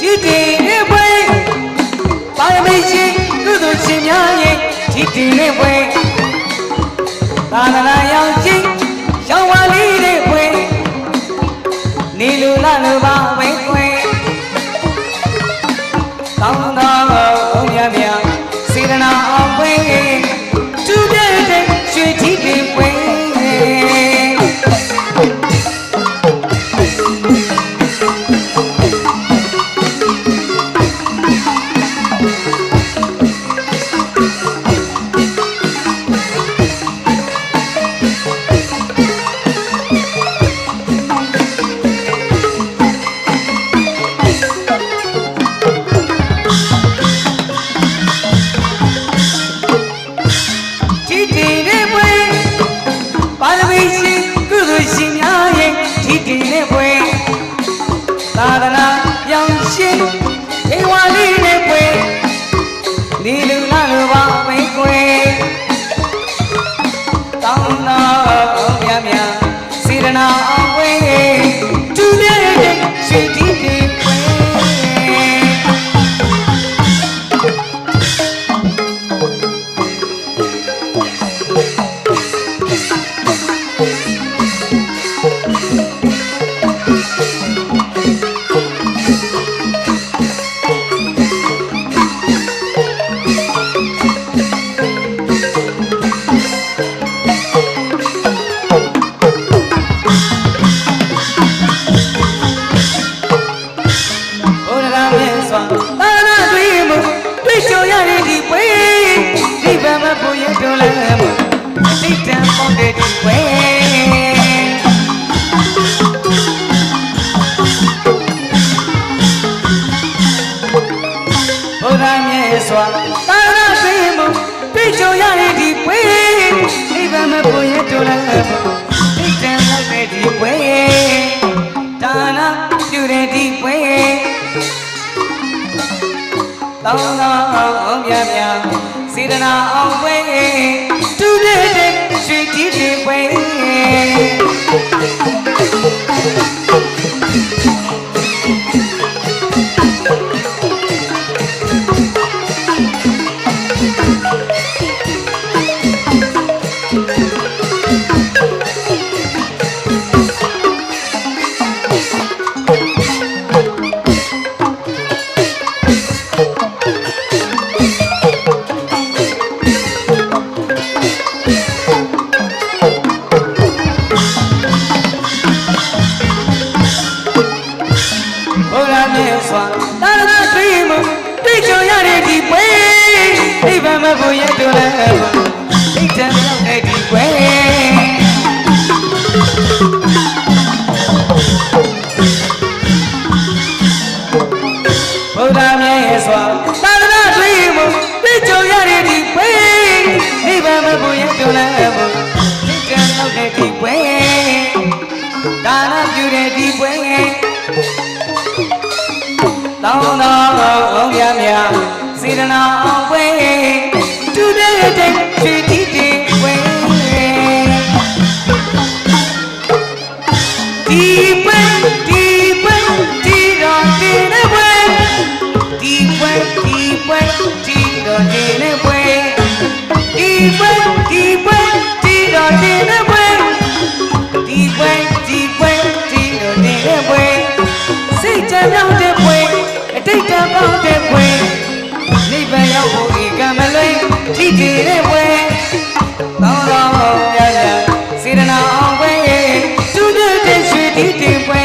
ကြည်တင်တဲ့ပွဲပါရမီရှင်ကုသိုလ်ရှင်များရဲ့ကြည်တင်တဲ့ပွဲသာသနာရောက်ချင်းရောင်းဝါလေးတဲ့ပွဲနေလူလာလူပါဝဲခွဲတောင်းတော် သာ တော်လည်းမှုစိတ်တန်ပေါတဲ့ဒီပွဲဘုရားမြတ်စွာသာနာတွေ့မှုတွေ့ကြုံရတဲ့ဒီပွဲဒီဗမပူရတော်လည်းမှုစိတ်တန်ပေါတဲ့ဒီပွဲဒါနာပြုတဲ့ဒီပွဲတောင်းတော်မြတ်မြတ်စေတနာအောင်ပွဲ တူတဲ့တဲ့ရွှေကြီးတွေပွဲ ဒါနပြုတဲ့ဒီပွဲတောင်းတော်မြတ်မြတ်စေတနာအောင်ပွဲတူတဲ့တဲ့ချွေတီ လေတဲ့ပွဲသောင်းသောင်းမြတ်မြတ်စေတနာအောင်ပွဲရဲ့သူတို့တဲ့ရွှေတီးတင်ပွဲ